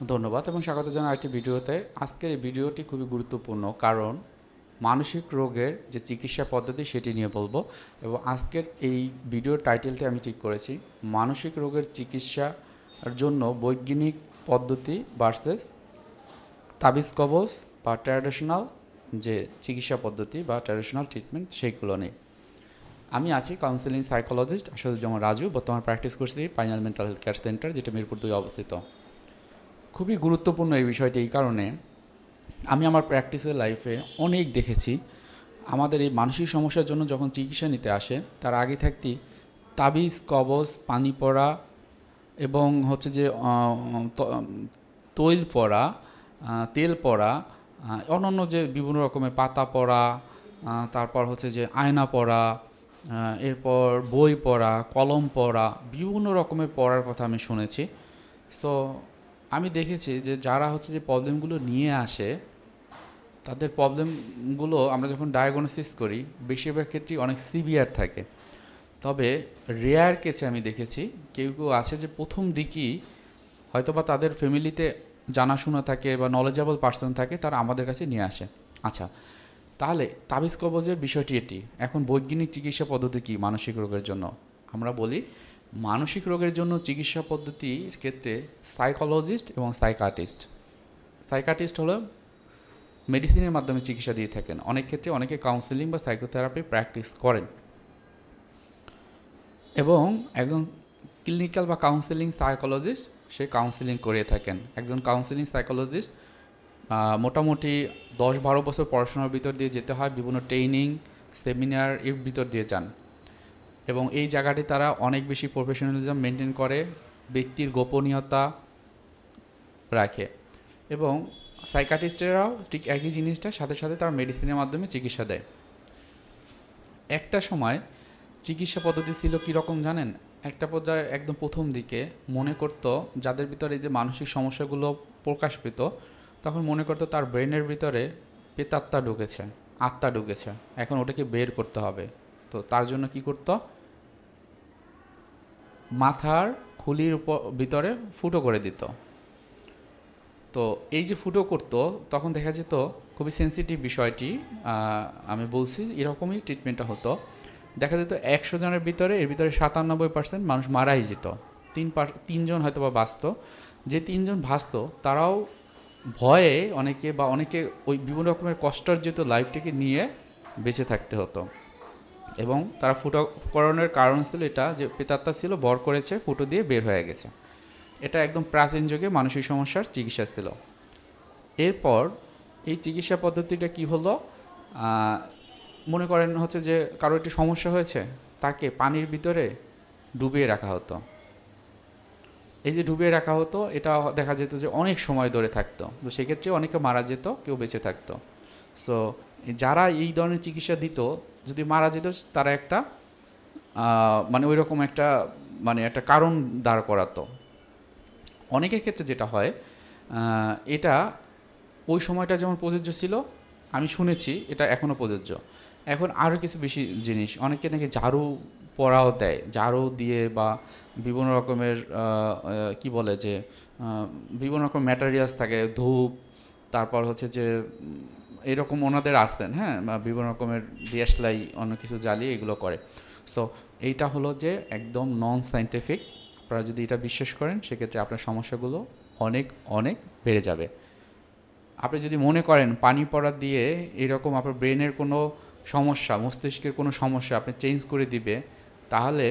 ধন্যবাদ এবং স্বাগত জানাই আরেকটি ভিডিওতে। আজকের এই ভিডিওটি খুবই গুরুত্বপূর্ণ কারণ মানসিক রোগের যে চিকিৎসা পদ্ধতি সেটি নিয়ে বলব এবং আজকের এই ভিডিওর টাইটেলটি আমি ঠিক করেছি, মানসিক রোগের চিকিৎসার জন্য বৈজ্ঞানিক পদ্ধতি ভার্সেস তাবিজ কবজ বা ট্র্যাডিশনাল যে চিকিৎসা পদ্ধতি বা ট্র্যাডিশনাল ট্রিটমেন্ট সেইগুলো নিয়ে। আমি আছি কাউন্সিলিং সাইকোলজিস্ট আসলে যেমন রাজু, বর্তমানে প্র্যাকটিস করছি Pinel mental health care centre যেটা মিরপুর দুই অবস্থিত। খুবই গুরুত্বপূর্ণ এই বিষয়টি এই কারণে আমি আমার প্র্যাকটিসের লাইফে অনেক দেখেছি। আমাদের এই মানসিক সমস্যার জন্য যখন চিকিৎসা নিতে আসে, তার আগে থাকতেই তাবিজ, কবজ, পানি পড়া এবং হচ্ছে যে তৈল পড়া তেল পড়া অন্যান্য যে বিভিন্ন রকমের পাতা পড়া তারপর হচ্ছে যে আয়না পড়া এরপর বই পড়া, কলম পড়া, বিভিন্ন রকমের পড়ার কথা আমি শুনেছি। সো আমি দেখেছি যে যারা হচ্ছে যে প্রবলেমগুলো নিয়ে আসে, তাদের প্রবলেমগুলো আমরা যখন ডায়াগনোসিস করি, বেশিরভাগ ক্ষেত্রেই অনেক সিভিয়ার থাকে। তবে রেয়ার কেসে আমি দেখেছি, কেউ কেউ আছে যে প্রথম দিকই হয়তোবা তাদের ফ্যামিলিতে জানাশোনা থাকে বা নলেজেবল পার্সন থাকে, তারা আমাদের কাছে নিয়ে আসে। আচ্ছা তাহলে তাবিজ কবজের বিষয়টি এটি। এখন বৈজ্ঞানিক চিকিৎসা পদ্ধতি কী মানসিক রোগের জন্য? আমরা বলি মানসিক রোগের জন্য চিকিৎসা পদ্ধতির ক্ষেত্রে সাইকোলজিস্ট এবং সাইকাটিস্ট সাইকাটিস্ট হলো মেডিসিনের মাধ্যমে চিকিৎসা দিয়ে থাকেন। অনেক ক্ষেত্রে অনেকে কাউন্সিলিং বা সাইকোথেরাপি প্র্যাকটিস করেন। এবং একজন ক্লিনিক্যাল বা কাউন্সিলিং সাইকোলজিস্ট সে কাউন্সিলিং করে থাকেন। একজন কাউন্সিলিং সাইকোলজিস্ট মোটামুটি দশ বারো বছর পড়াশোনার ভিতর দিয়ে যেতে হয়। বিভিন্ন ট্রেনিং সেমিনার এর ভিতর দিয়ে যান। এবং এই জায়গাটি তারা অনেক বেশি প্রফেশনালিজম মেনটেন করে, ব্যক্তির গোপনীয়তা রাখে। এবং সাইকাটিস্টেরাও ঠিক একই জিনিসটা সাথে সাথে তার মেডিসিনের মাধ্যমে চিকিৎসা দেয়। একটা সময় চিকিৎসা পদ্ধতি ছিল কীরকম জানেন? একটা পর্যায়ে একদম প্রথম দিকে মনে করতো যাদের ভিতরে যে মানসিক সমস্যাগুলো প্রকাশ পেত তখন মনে করতো তার ব্রেনের ভিতরে পেতাত্মা ঢুকেছে, আত্মা ঢুকেছে। এখন ওটাকে বের করতে হবে। তো তার জন্য কি করতো? মাথার খুলির উপর, ভিতরে ফুটো করে দিত। তো এই যে ফুটো করতো, তখন দেখা যেত খুবই সেন্সিটিভ বিষয়টি আমি বলছি এরকমই ট্রিটমেন্টটা হতো। দেখা যেত একশো জনের ভিতরে, এর ভিতরে সাতানব্বই পার্সেন্ট মানুষ মারাই যেত। তিন তিনজন হয়তো বা বাঁচত। যে তিনজন বাঁচত, তারাও ভয়ে অনেকে বা অনেকে ওই বিভিন্ন রকমের কষ্টার্জিত লাইফটিকে নিয়ে বেঁচে থাকতে হতো। এবং তারা ফুটো করানোর কারণ ছিল এটা যে পেতাত্তা ছিল, বর করেছে, ফুটো দিয়ে বের হয়ে গেছে। এটা একদম প্রাচীন যুগে মানসিক সমস্যার চিকিৎসা ছিল। এরপর এই চিকিৎসা পদ্ধতিটা কি হলো? মনে করেন হচ্ছে যে কারও একটি সমস্যা হয়েছে, তাকে পানির ভিতরে ডুবিয়ে রাখা হতো। এই যে ডুবিয়ে রাখা হতো, এটা দেখা যেত যে অনেক সময় ধরে থাকতো। তো সেক্ষেত্রে অনেকে মারা যেত, কেউ বেঁচে থাকতো। সো যারা এই ধরনের চিকিৎসা দিত যদি মারা যেত, তারা একটা মানে ওই রকম একটা মানে একটা কারণ দাঁড় করাতো। অনেকের ক্ষেত্রে যেটা হয় এটা ওই সময়টা যেমন প্রযোজ্য ছিল, আমি শুনেছি, এটা এখনও প্রযোজ্য। এখন আরও কিছু বেশি জিনিস, অনেকে নাকি ঝাড়ু পরাও দেয়, ঝাড়ু দিয়ে বা বিভিন্ন রকমের কি বলে যে বিভিন্ন রকম ম্যাটেরিয়ালস থাকে, ধূপ, তারপর হচ্ছে যে এরকম ওনাদের আসতেন হ্যাঁ বিভিন্ন রকমের দিয়াশলাই অন্য কিছু জ্বালিয়ে এগুলো করে। সো এইটা হলো যে একদম নন সাইন্টিফিক আপনারা যদি এটা বিশ্বাস করেন, সেক্ষেত্রে আপনার সমস্যাগুলো অনেক অনেক বেড়ে যাবে। আপনি যদি মনে করেন পানি পড়া দিয়ে এরকম আপনার ব্রেনের কোনো সমস্যা, মস্তিষ্কের কোনো সমস্যা আপনি চেঞ্জ করে দিবে, তাহলে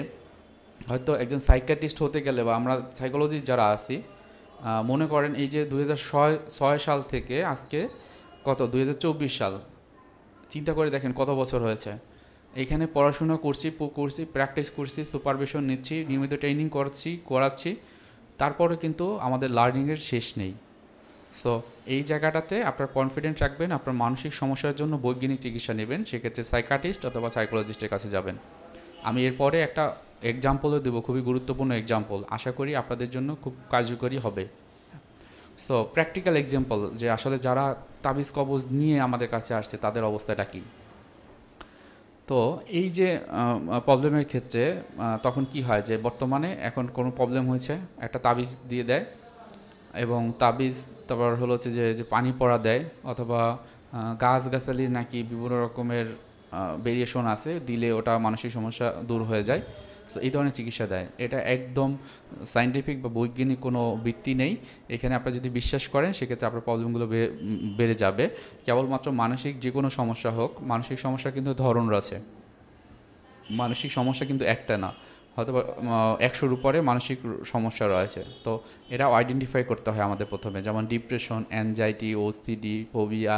হয়তো একজন সাইকাটিস্ট হতে গেলে বা আমরা সাইকোলজিস্ট যারা আছি মনে করেন এই যে দুই ছয় সাল থেকে আজকে কত? দু হাজার চব্বিশ সাল। চিন্তা করে দেখেন কত বছর হয়েছে। এখানে পড়াশোনা করছি করছি প্র্যাকটিস করছি সুপারভিশন নিচ্ছি, নিয়মিত ট্রেনিং করছি, করাচ্ছি। তারপরে কিন্তু আমাদের লার্নিংয়ের শেষ নেই। সো এই জায়গাটাতে আপনার কনফিডেন্ট রাখবেন, আপনার মানসিক সমস্যার জন্য বৈজ্ঞানিক চিকিৎসা নেবেন। সেক্ষেত্রে সাইকাটিস্ট অথবা সাইকোলজিস্টের কাছে যাবেন। আমি এরপরে একটা এক্সাম্পলও দেবো, খুবই গুরুত্বপূর্ণ এক্সাম্পল আশা করি আপনাদের জন্য খুব কার্যকরী হবে। সো প্র্যাকটিক্যাল এক্সাম্পল যে আসলে যারা তাবিজ কবজ নিয়ে আমাদের কাছে আসছে, তাদের অবস্থাটা কী? তো এই যে প্রবলেমের ক্ষেত্রে তখন কি হয় যে, বর্তমানে এখন কোনো প্রবলেম হয়েছে? একটা তাবিজ দিয়ে দেয় এবং তাবিজ, তারপর হলো হচ্ছে যে যে পানি পড়া দেয় অথবা গাছ গাছালির নাকি বিভিন্ন রকমের ভেরিয়েশন আছে, দিলে ওটা মানসিক সমস্যা দূর হয়ে যায়। এই ধরনের চিকিৎসা দেয়। এটা একদম সাইন্টিফিক বা বৈজ্ঞানিক কোনো ভিত্তি নেই। এখানে আপনারা যদি বিশ্বাস করেন, সেক্ষেত্রে আপনার প্রবলেমগুলো বেড়ে যাবে। কেবলমাত্র মানসিক যে কোনো সমস্যা হোক, মানসিক সমস্যা কিন্তু ধরন রয়েছে। মানসিক সমস্যা কিন্তু একটা না। হয়তো একশোর উপরে মানসিক সমস্যা রয়েছে। তো এটাও আইডেন্টিফাই করতে হয় আমাদের প্রথমে। যেমন ডিপ্রেশন অ্যাংজাইটি ওসিডি ফোবিয়া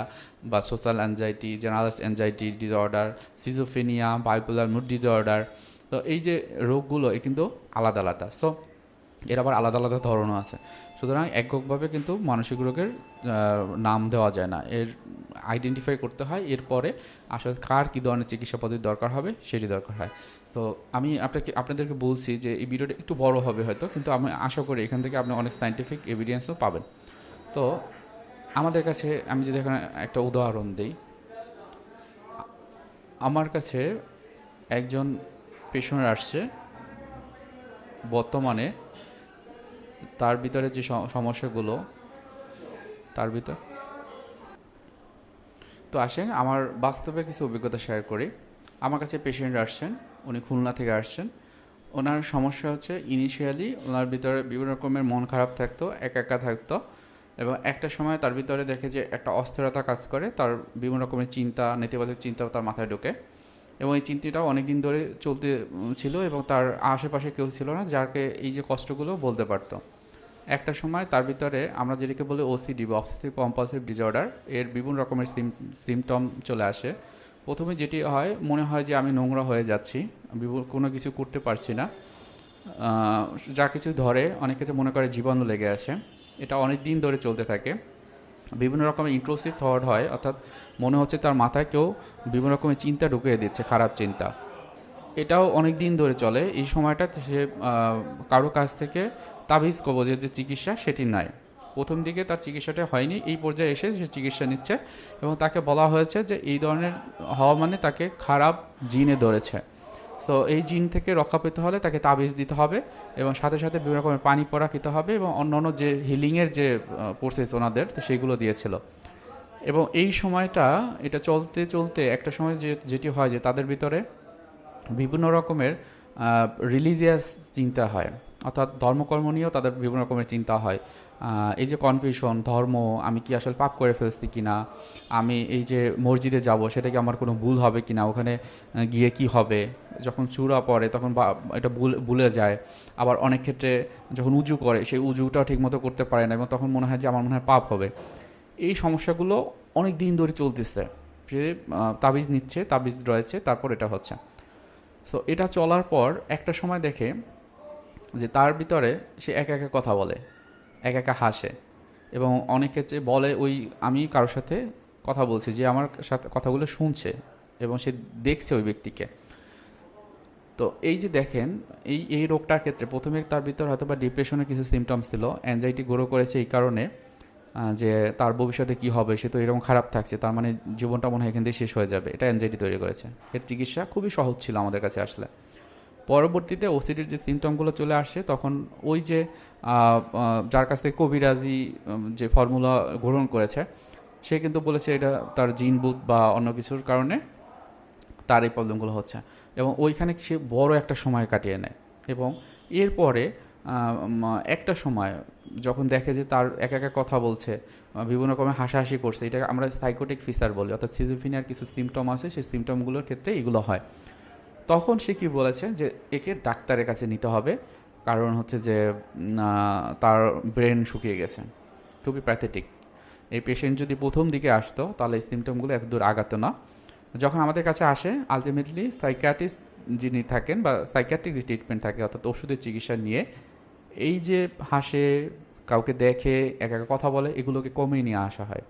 বা social anxiety generalised anxiety disorder schizophrenia bipolar mood disorder তো এই যে রোগগুলো, এ কিন্তু আলাদা আলাদা। সো এর আবার আলাদা আলাদা ধরনও আছে। সুতরাং এককভাবে কিন্তু মানসিক রোগের নাম দেওয়া যায় না। এর আইডেন্টিফাই করতে হয়, এরপরে আসলে কার কী ধরনের চিকিৎসা পদ্ধতি দরকার হবে, সেটি দরকার হয়। তো আমি আপনাকে, আপনাদেরকে বলছি যে এই ভিডিওটা একটু বড় হবে হয়তো, কিন্তু আমি আশা করি এখান থেকে আপনি অনেক সাইন্টিফিক এভিডেন্সও পাবেন। তো আমাদের কাছে, আমি যদি এখানে একটা উদাহরণ দিই আমার কাছে একজন পেশেন্ট আসছে। বর্তমানে তার ভিতরে যে সমস্যাগুলো, তার ভিতর তো আসেন, আমার বাস্তবে কিছু অভিজ্ঞতা শেয়ার করি। আমার কাছে পেশেন্ট আসছেন, উনি খুলনা থেকে আসছেন। ওনার সমস্যা হচ্ছে ইনিশিয়ালি ওনার ভিতরে বিভিন্ন রকমের মন খারাপ থাকতো, একা একা থাকতো এবং একটা সময় তার ভিতরে দেখে যে একটা অস্থিরতা কাজ করে, তার বিভিন্ন রকমের চিন্তা, নেতিবাচক চিন্তাও তার মাথায় ঢোকে। এবং এই চিন্তিটাও অনেক দিন ধরে চলতে ছিল এবং তার আশেপাশে কেউ ছিল না, যাকে এই যে কষ্টগুলো বলতে পারত। একটা সময় তার ভিতরে আমরা যেটাকে বলি ওসিডি বা অবসেসিভ কম্পালসিভ ডিসঅর্ডার এর বিভিন্ন রকমের সিমটম চলে আসে। প্রথমে যেটি হয়, মনে হয় যে আমি নোংরা হয়ে যাচ্ছি কোনো কিছু করতে পারছি না। যা কিছু ধরে, অনেক ক্ষেত্রে মনে করে জীবাণু লেগে আছে। এটা অনেক দিন ধরে চলতে থাকে। বিভিন্ন রকমের ইন্ট্রোসিভ থট হয়, অর্থাৎ মনে হচ্ছে তার মাথায় কেউ বিভিন্ন রকমের চিন্তা ঢুকিয়ে দিচ্ছে, খারাপ চিন্তা। এটাও অনেক দিন ধরে চলে। এই সময়টা সে কারও কাছ থেকে তাবিজ কবজের যে চিকিৎসা সেটি নাই। প্রথম দিকে তার চিকিৎসাটা হয়নি, এই পর্যায়ে এসে সে চিকিৎসা নিচ্ছে এবং তাকে বলা হয়েছে যে এই ধরনের হওয়া মানে তাকে খারাপ জিনে ধরেছে। সো এই জিন থেকে রক্ষা পেতে হলে তাকে তাবিজ দিতে হবে এবং সাথে সাথে বিভিন্ন রকমের পানি পরা খেতে হবে এবং অন্য অন্য যে হিলিংয়ের যে প্রসেস ওনাদের সেগুলো দিয়েছিল। এবং এই সময়টা, এটা চলতে চলতে একটা সময় যে, যেটি হয় যে, তাদের ভিতরে বিভিন্ন রকমের রিলিজিয়াস চিন্তা হয়। অর্থাৎ ধর্মকর্ম নিয়েও তাদের বিভিন্ন রকমের চিন্তা হয়। এই যে কনফিউশন ধর্ম, আমি কি আসলে পাপ করে ফেলছি কি না আমি এই যে মসজিদে যাব, সেটা কি আমার কোনো ভুল হবে কি না ওখানে গিয়ে কি হবে? যখন চূড়া পড়ে, তখন এটা ভুলে যায়। আবার অনেক ক্ষেত্রে যখন উজু করে, সেই উজুটাও ঠিকমতো করতে পারে না এবং তখন মনে হয় যে, আমার মনে হয় পাপ হবে। এই সমস্যাগুলো অনেক দিন ধরে চলতেছে। যে তাবিজ নিচ্ছে, তাবিজ রয়েছে, তারপর এটা হচ্ছে। সো এটা চলার পর একটা সময় দেখে যে, তার ভিতরে সে একা একা কথা বলে, একা একা হাসে এবং অনেক ক্ষেত্রে বলে, ওই আমি কারোর সাথে কথা বলছি, যে আমার সাথে কথাগুলো শুনছে এবং সে দেখছে ওই ব্যক্তিকে। তো এই যে দেখেন, এই এই রোগটার ক্ষেত্রে প্রথমে তার ভিতর হয়তো বা ডিপ্রেশনের কিছু সিমটমস ছিল অ্যাংজাইটি গ্রো করেছে এই কারণে। যে তার ভবিষ্যতে কি হবে, সে তো এরকম খারাপ থাকছে, তার মানে জীবনটা মনে হয় এখান থেকে শেষ হয়ে যাবে। এটা অ্যাংজাইটি তৈরি করেছে। এর চিকিৎসা খুবই সহজ ছিল আমাদের কাছে আসলে। পরবর্তীতে ওসিডির যে সিমটমগুলো চলে আসে, তখন ওই যে যার কাছ থেকে কবিরাজি যে ফর্মুলা গ্রহণ করেছে, সে কিন্তু বলেছে এটা তার জিন বুথ বা অন্য কিছুর কারণে তার এই প্রবলেমগুলো হচ্ছে। এবং ওইখানে সে বড় একটা সময় কাটিয়ে নেয়। এবং এরপরে একটা সময় যখন দেখে যে তার এক একা কথা বলছে বিভিন্ন রকমের হাসাহাসি করছে এটা আমরা সাইকোটিক ফিচার বলি, অর্থাৎ সিজোফিনিয়ার কিছু সিমটম আছে, সেই সিমটমগুলোর ক্ষেত্রে এগুলো হয়। তখন সে কি বলেছে যে, একে ডাক্তারের কাছে নিতে হবে, কারণ হচ্ছে যে তার ব্রেন শুকিয়ে গেছে খুবই প্যাথেটিক এই পেশেন্ট যদি প্রথম দিকে আসতো, তাহলে এই সিমটমগুলো এত দূর আগাতো না। যখন আমাদের কাছে আসে আলটিমেটলি সাইকিয়াট্রিস্ট যিনি থাকেন বা সাইকিয়াট্রিক যে ট্রিটমেন্ট থাকে, অর্থাৎ ওষুধের চিকিৎসা নিয়ে এই যে হাসে, কাউকে দেখে, একা একা কথা বলে, এগুলোকে কমিয়ে নিয়ে আসা হয়।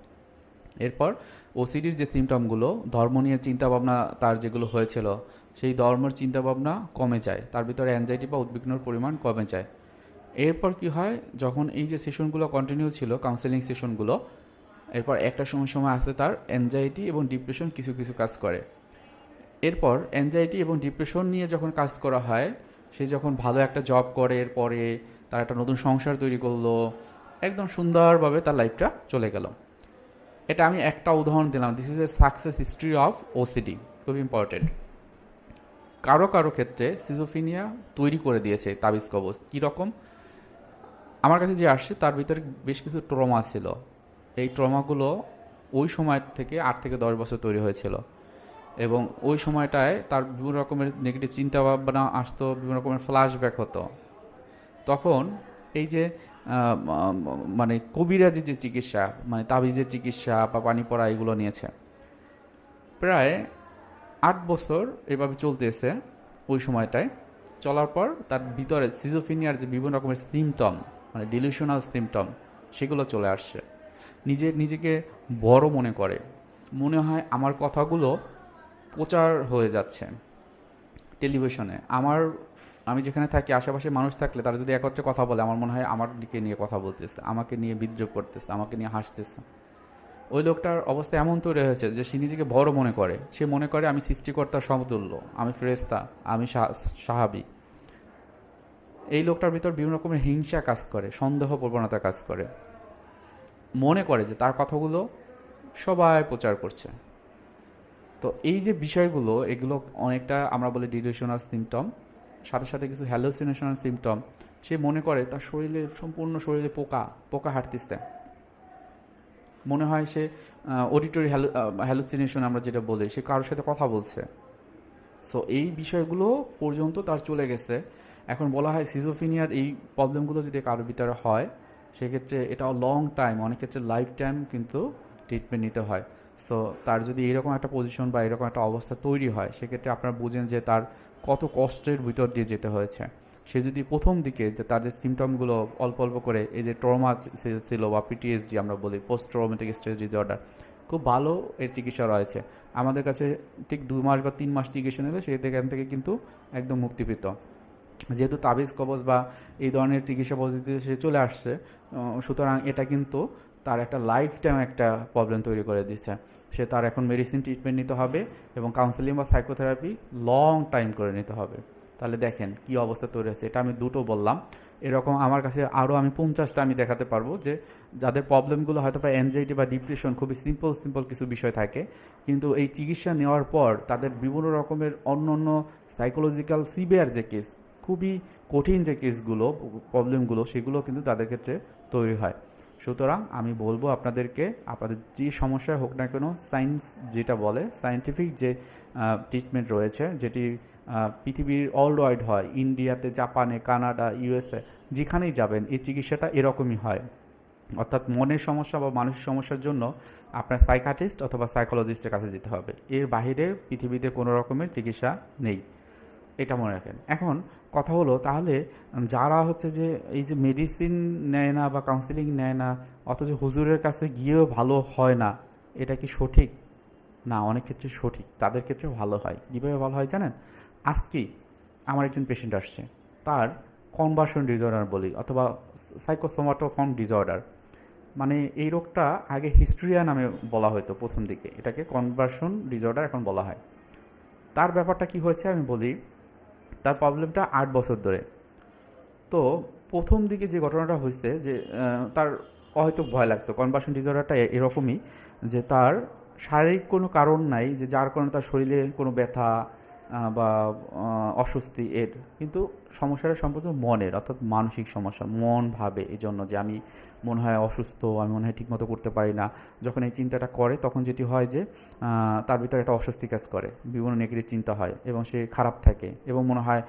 এরপর ওসিডির যে সিমটমগুলো ধর্ম নিয়ে চিন্তাভাবনা তার যেগুলো হয়েছিল, সেই ধর্মের চিন্তাভাবনা কমে যায়। তার ভিতরে অ্যাংজাইটি বা উদ্বিগ্নর পরিমাণ কমে যায়। এরপর কি হয়, যখন এই যে সেশনগুলো কন্টিনিউ ছিল কাউন্সেলিং সেশনগুলো এরপর একটা সময় সময় আসে তার অ্যাংজাইটি এবং ডিপ্রেশন কিছু কিছু কাজ করে। এরপর অ্যাংজাইটি এবং ডিপ্রেশন নিয়ে যখন কাজ করা হয়, সে যখন ভালো একটা জব করে, এরপরে তার একটা নতুন সংসার তৈরি করল। একদম সুন্দরভাবে তার লাইফটা চলে গেল। এটা আমি একটা উদাহরণ দিলাম। This is a success history of OCD খুব ইম্পর্টেন্ট কারও কারও ক্ষেত্রে সিজোফিনিয়া তৈরি করে দিয়েছে তাবিজ কবজ কীরকম আমার কাছে যে আসছে, তার ভিতরে বেশ কিছু ট্রমা ছিল। এই ট্রমাগুলো ওই সময় থেকে আট থেকে দশ বছর তৈরি হয়েছিল। এবং ওই সময়টায় তার বিভিন্ন রকমের নেগেটিভ চিন্তা ভাবনা আসতো, বিভিন্ন রকমের ফ্ল্যাশব্যাক হতো। তখন এই যে মানে কবিরাজি যে চিকিৎসা মানে তাবিজের চিকিৎসা বা পানি পড়া এগুলো নিয়েছে, প্রায় আট বছর এভাবে চলতেছে ওই সময়টায়। চলার পর তার ভিতরে সিজোফিনিয়ার যে বিভিন্ন রকমের সিমটম মানে ডিলিউশনাল সিমটম সেগুলো চলে আসছে। নিজে, নিজেকে বড় মনে করে। মনে হয় আমার কথাগুলো প্রচার হয়ে যাচ্ছে টেলিভিশনে। আমার আমি যেখানে থাকি, আশেপাশে মানুষ থাকলে তারা যদি একত্রে কথা বলে, আমার মনে হয় আমার দিকে নিয়ে কথা বলতেছে, আমাকে নিয়ে বিদ্রোহ করতেছে, আমাকে নিয়ে হাসতেছে। ওই লোকটার অবস্থা এমন তৈরি হয়েছে যে সে নিজেকে বড় মনে করে। সে মনে করে, আমি সৃষ্টিকর্তার সমতুল্য, আমি ফেরেস্তা আমি সাহাবি। এই লোকটার ভিতর বিভিন্ন রকমের হিংসা কাজ করে সন্দেহ প্রবণতা কাজ করে। মনে করে যে তার কথাগুলো সবাই প্রচার করছে। তো এই যে বিষয়গুলো, এগুলো অনেকটা আমরা বলি ডিলিউশনাল সিমটম সাথে সাথে কিছু হ্যালোসিনেশনাল সিমটম সে মনে করে তার শরীরে, সম্পূর্ণ শরীরে পোকা পোকা হাঁটতেছে। মনে হয় সে অডিটরি হ্যালো হ্যালোসিনেশন আমরা যেটা বলি, সে কারোর সাথে কথা বলছে। সো এই বিষয়গুলো পর্যন্ত তার চলে গেছে। এখন বলা হয় সিজোফিনিয়ার এই প্রবলেমগুলো যদি কারোর ভিতরে হয়, সেক্ষেত্রে এটা লং টাইম অনেক ক্ষেত্রে লাইফ টাইম কিন্তু ট্রিটমেন্ট নিতে হয়। সো তার যদি এরকম একটা পজিশন বা এরকম একটা অবস্থা তৈরি হয়, সেক্ষেত্রে আপনারা বুঝেন যে তার কত কষ্টের ভিতর দিয়ে যেতে হয়েছে। সে যদি প্রথম দিকে যে যে সিমটমগুলো অল্প অল্প করে এই যে ট্রমা ছিল বা পিটিএসডি আমরা বলি পোস্ট ট্রমেটিক স্ট্রেস ডিসঅর্ডার খুব ভালো এর চিকিৎসা রয়েছে। আমাদের কাছে ঠিক দু মাস বা তিন মাস চিকিৎসা নিলে সেখান থেকে কিন্তু একদম মুক্তি পেত যেহেতু তাবিজ কবজ বা এই ধরনের চিকিৎসা পদ্ধতিতে সে চলে আসছে সুতরাং এটা কিন্তু তার একটা লাইফ টাইম একটা প্রবলেম তৈরি করে দিচ্ছে। সে তার এখন মেডিসিন ট্রিটমেন্ট নিতে হবে এবং কাউন্সেলিং বা সাইকোথেরাপি লং টাইম করে নিতে হবে। তাহলে দেখেন কি অবস্থা তৈরি হয়েছে এটা আমি দুটো বললাম। এরকম আমার কাছে আরও আমি পঞ্চাশটা আমি দেখাতে পারব যে, যাদের প্রবলেমগুলো হয়তো বা অ্যাংজাইটি বা ডিপ্রেশন খুবই সিম্পল সিম্পল কিছু বিষয় থাকে, কিন্তু এই চিকিৎসা নেওয়ার পর তাদের বিভিন্ন রকমের অন্য অন্য সাইকোলজিক্যাল সিভিয়ার যে কেস খুবই কঠিন যে কেসগুলো প্রবলেমগুলো সেগুলো কিন্তু তাদের ক্ষেত্রে তৈরি হয়। সুতরাং আমি বলব আপনাদেরকে, আপনাদের যে সমস্যা হোক না কেন সায়েন্স যেটা বলে সায়েন্টিফিক যে ট্রিটমেন্ট রয়েছে, যেটি পৃথিবীর অল ওয়াইড হয়, ইন্ডিয়াতে, জাপানে, কানাডা ইউএসএ যেখানেই যাবেন, এই চিকিৎসাটা এরকমই হয়। অর্থাৎ মনের সমস্যা বা মানসিক সমস্যার জন্য আপনার সাইকাটিস্ট অথবা সাইকোলজিস্টের কাছে যেতে হবে। এর বাইরে পৃথিবীতে কোনো রকমের চিকিৎসা নেই। এটা মনে রাখেন। এখন কথা হলো তাহলে যারা হচ্ছে যে এই যে মেডিসিন নেয় না বা কাউন্সিলিং নেয় না, অথচ হুজুরের কাছে গিয়েও ভালো হয় না, এটা কি সঠিক? না, অনেক ক্ষেত্রে সঠিক। তাদের ক্ষেত্রে ভালো হয়। কীভাবে ভালো হয় জানেন? আজকেই আমার একজন পেশেন্ট আসছে। তার কনভার্সন ডিসঅর্ডার বলি, অথবা সাইকোসোমাটোফর্ম ডিসঅর্ডার মানে এই রোগটা আগে হিস্ট্রিয়া নামে বলা হতো প্রথম দিকে। এটাকে কনভার্সন ডিসঅর্ডার এখন বলা হয়। তার ব্যাপারটা কি হয়েছে আমি বলি তার প্রবলেমটা আট বছর ধরে। তো প্রথম দিকে যে ঘটনাটা হয়েছে যে তার হয়তো ভয় লাগতো কনভার্সন ডিজর্ডারটা এরকমই যে তার শারীরিক কোনো কারণ নাই, যে যার কারণে তার শরীরে কোনো ব্যথা বা অস্বস্তি এর। কিন্তু সমস্যাটা সম্পূর্ণ মনের, অর্থাৎ মানসিক সমস্যা, মন ভাবে এই জন্য যে আমি মনে হয় অসুস্থ, আমি মনে হয় ঠিকমতো করতে পারি না। যখন এই চিন্তাটা করে, তখন যেটি হয় যে তার ভিতরে একটা অস্বস্তি কাজ করে, বিভিন্ন নেগেটিভ চিন্তা হয় এবং সে খারাপ থাকে এবং মনে হয়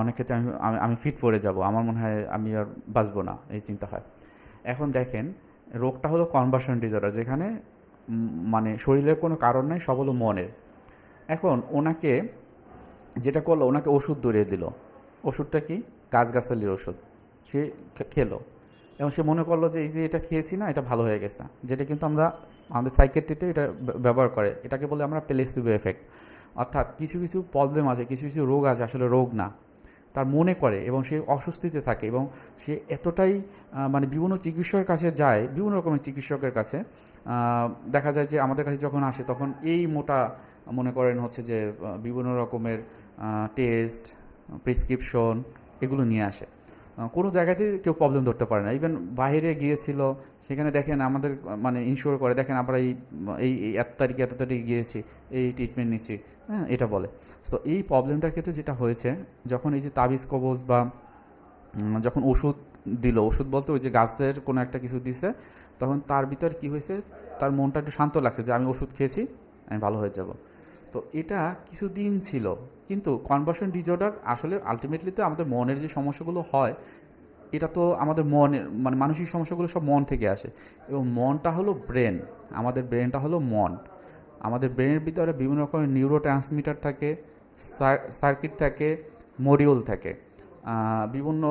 অনেক ক্ষেত্রে আমি, আমি- ফিট পড়ে যাব, আমার মনে হয় আমি আর বাঁচবো না, এই চিন্তা হয়। এখন দেখেন, রোগটা হলো কনভার্সন ডিসঅর্ডার যেখানে মানে শরীরের কোনো কারণ নাই, সব হলো মনের। এখন ওনাকে যেটা করল, ওনাকে ওষুধ ধরিয়ে দিল। ওষুধটা কি? গাছগাছালির ওষুধ। সে খেলো। এবং সে মনে করল যে, এই যে এটা খেয়েছি না, এটা ভালো হয়ে গেছে। যেটা কিন্তু আমরা, আমাদের সাইকেট্রিতে এটা ব্যবহার করে। এটাকে বলে আমরা প্লেসিবো এফেক্ট অর্থাৎ কিছু কিছু প্রবলেম আছে, কিছু কিছু রোগ আছে, আসলে রোগ না। তার মনে করে এবং সে অস্বস্তিতে থাকে এবং সে এতটাই মানে বিভিন্ন চিকিৎসকের কাছে যায়, বিভিন্ন রকমের চিকিৎসকের কাছে দেখা যায় যে আমাদের কাছে যখন আসে, তখন এই মোটা মনে করেন হচ্ছে যে বিভিন্ন রকমের টেস্ট প্রেসক্রিপশন এগুলো নিয়ে আসে। কোনো জায়গাতে কেউ প্রবলেম ধরতে পারে না। ইভেন বাইরে গিয়েছিল, সেখানে দেখেন আমাদের মানে ইনশিওর করে, দেখেন আমরা এই এই এত তারিখে এত তারিখে গিয়েছি, এই ট্রিটমেন্ট নিচ্ছি হ্যাঁ এটা বলে। সো এই প্রবলেমটার ক্ষেত্রে যেটা হয়েছে, যখন এই যে তাবিজ কবজ বা যখন ওষুধ দিল, ওষুধ বলতে ওই যে গাছদের কোনো একটা কিছু দিছে, তখন তার ভিতর কি হয়েছে, তার মনটা একটু শান্ত লাগছে যে, আমি ওষুধ খেয়েছি, আমি ভালো হয়ে যাব। তো এটা কিছুদিন ছিল। কিন্তু কনভার্সন ডিজর্ডার আসলে আলটিমেটলি তো আমাদের মনের যে সমস্যাগুলো হয়, এটা তো আমাদের মনের মানে মানসিক সমস্যাগুলো সব মন থেকে আসে। এবং মনটা হলো ব্রেন, আমাদের ব্রেনটা হলো মন। আমাদের ব্রেনের ভিতরে বিভিন্ন রকমের নিউরো ট্রান্সমিটার থাকে সার্কিট থাকে মডিউল থাকে বিভিন্ন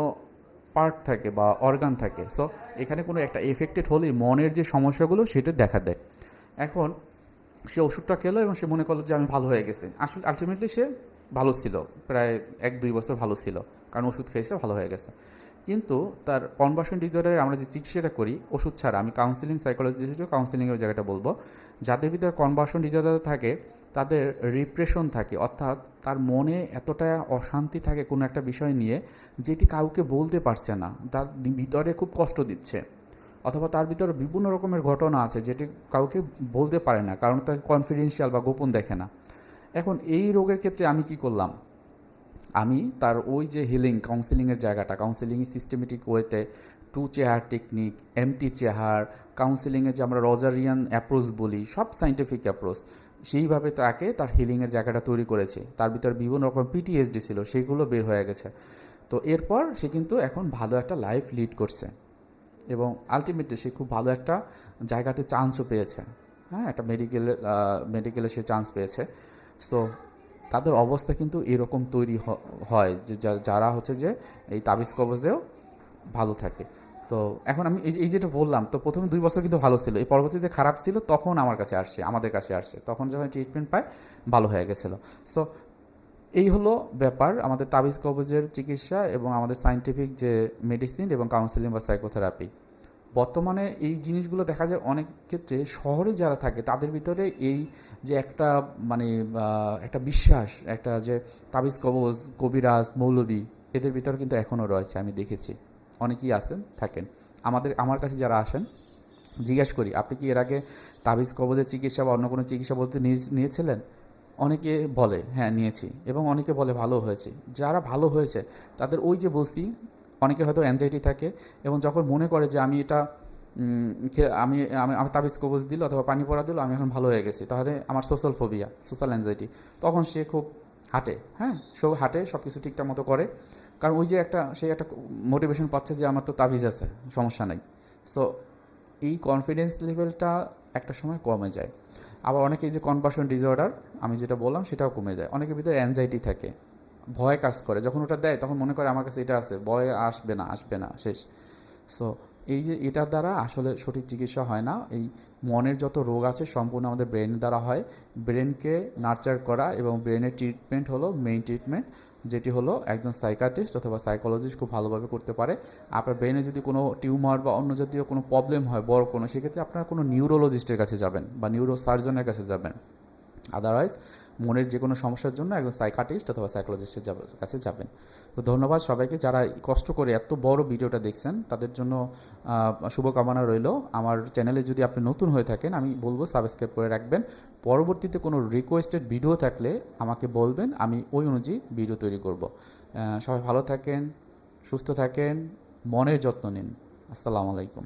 পার্ট থাকে বা অর্গান থাকে। সো এখানে কোনো একটা এফেক্টেড হলেই মনের যে সমস্যাগুলো সেটা দেখা দেয়। এখন সে ওষুধটা খেলো এবং সে মনে করল যে আমি ভালো হয়ে গেছে। আসলে আলটিমেটলি সে ভালো ছিল, প্রায় এক দুই বছর ভালো ছিল, কারণ ওষুধ খেয়েছে ভালো হয়ে গেছে। কিন্তু তার কনভার্সন ডিজর্ডারে আমরা যে চিকিৎসাটা করি, ওষুধ ছাড়া, আমি কাউন্সিলিং সাইকোলজি হিসেবে কাউন্সিলিংয়ের জায়গাটা বলব, যাদের ভিতরে কনভার্সন ডিজর্ডার থাকে, তাদের রিপ্রেশন থাকে, অর্থাৎ তার মনে এতটা অশান্তি থাকে কোনো একটা বিষয় নিয়ে, যেটি কাউকে বলতে পারছে না, তার ভিতরে খুব কষ্ট দিচ্ছে। অথবা তার ভিতরে বিভিন্ন রকমের ঘটনা আছে যেটি কাউকে বলতে পারে না, কারণ তার কনফিডেন্সিয়াল বা গোপন দেখে না। এখন এই রোগের ক্ষেত্রে আমি কি করলাম? আমি তার ওই যে হিলিং কাউন্সিলিংয়ের জায়গাটা কাউন্সিলিং সিস্টেমেটিক ওয়েতে two chair technique empty chair কাউন্সিলিংয়ে যে আমরা রজারিয়ান অ্যাপ্রোচ বলি, সব সাইন্টিফিক অ্যাপ্রোচ সেইভাবে তাকে তার হিলিংয়ের জায়গাটা তৈরি করেছে। তার ভিতর বিভিন্ন রকম পিটিএসডি ছিল, সেগুলো বের হয়ে গেছে। তো এরপর সে কিন্তু এখন ভালো একটা লাইফ লিড করছে। এবং আলটিমেটলি সে খুব ভালো একটা জায়গাতে চান্সও পেয়েছে। হ্যাঁ একটা মেডিকেলে মেডিকেলে সে চান্স পেয়েছে। সো তাদের অবস্থা কিন্তু এরকম তৈরি হয় যে যারা হচ্ছে যে এই তাবিজ কবজেও ভালো থাকে। তো এখন আমি এই যেটা বললাম, তো প্রথমে দুই বছর কিন্তু ভালো ছিল। এই পরবর্তীতে খারাপ ছিল, তখন আমার কাছে আসছে, আমাদের কাছে আসছে। তখন যখন ট্রিটমেন্ট পায়, ভালো হয়ে গেছিল। সো এই হলো ব্যাপার। আমাদের তাবিজ কবজের চিকিৎসা এবং আমাদের সাইন্টিফিক যে মেডিসিন এবং কাউন্সিলিং বা সাইকোথেরাপি বর্তমানে এই জিনিসগুলো দেখা যায় অনেক ক্ষেত্রে শহরে যারা থাকে, তাদের ভিতরে এই যে একটা মানে একটা বিশ্বাস, একটা যে তাবিজ কবজ, কবিরাজ, মৌলবী, এদের ভিতরে কিন্তু এখনও রয়েছে, আমি দেখেছি। অনেকেই আছেন, থাকেন। আমাদের, আমার কাছে যারা আসেন, জিজ্ঞেস করি, আপনি কি এর আগে তাবিজ কবজের চিকিৎসা বা অন্য কোনো চিকিৎসা বলতে নিয়ে- নিয়েছিলেন? অনেকে বলে হ্যাঁ নিয়েছি। এবং অনেকে বলে, ভালো হয়েছে। যারা ভালো হয়েছে, তাদের ওই যে বলছি অনেকের হয়তো অ্যাংজাইটি থাকে এবং যখন মনে করে যে আমি এটা আমি আমি তাবিজ কবজ দিল অথবা পানি পড়া দিল, আমি এখন ভালো হয়ে গেছি, তাহলে আমার সোশ্যাল ফোবিয়া সোশ্যাল অ্যাংজাইটি তখন সে খুব হাঁটে হ্যাঁ? সব হাঁটে সব কিছু ঠিকঠাক মতো করে। কারণ ওই যে একটা, সে একটা মোটিভেশন পাচ্ছে যে আমার তো তাবিজ আছে, সমস্যা নাই। সো এই কনফিডেন্স লেভেলটা একটা সময় কমে যায়। আবার অনেকে যে কনভার্সন ডিসঅর্ডার আমি যেটা বললাম সেটাও কমে যায়। অনেকের ভিতরে অ্যাংজাইটি থাকে, ভয় কাজ করে। যখন ওটা দেয় তখন মনে করে আমার কাছে এটা আছে, ভয় আসবে না আসবে না, শেষ। সো এই যে এটার দ্বারা আসলে সঠিক চিকিৎসা হয় না, এই মনের যত রোগ আছে সম্পূর্ণ আমাদের ব্রেনের দ্বারা হয়। ব্রেনকে নার্চার করা এবং ব্রেনের ট্রিটমেন্ট হলো মেইন ট্রিটমেন্ট যেটি হলো একজন সাইকাটিস্ট অথবা সাইকোলজিস্ট খুব ভালোভাবে করতে পারে। আপনার ব্রেনে যদি কোনো টিউমার বা অন্য জাতীয় কোনো প্রবলেম হয়, বড় কোনো, সেক্ষেত্রে আপনারা কোনো নিউরোলজিস্টের কাছে যাবেন বা নিউরো সার্জনের কাছে যাবেন। আদারওয়াইজ মনের যে কোনো সমস্যার জন্য একজন সাইকাটিস্ট অথবা সাইকোলজিস্টের কাছে যাবেন। তো ধন্যবাদ সবাইকে যারা কষ্ট করে এত বড় ভিডিওটা দেখছেন, তাদের জন্য শুভকামনা রইল। আমার চ্যানেলে যদি আপনি নতুন হয়ে থাকেন, আমি বলব সাবস্ক্রাইব করে রাখবেন। পরবর্তীতে কোনো রিকোয়েস্টেড ভিডিও থাকলে আমাকে বলবেন, আমি ওই অনুযায়ী ভিডিও তৈরি করব। সবাই ভালো থাকেন, সুস্থ থাকেন, মনের যত্ন নিন। আসসালামু আলাইকুম।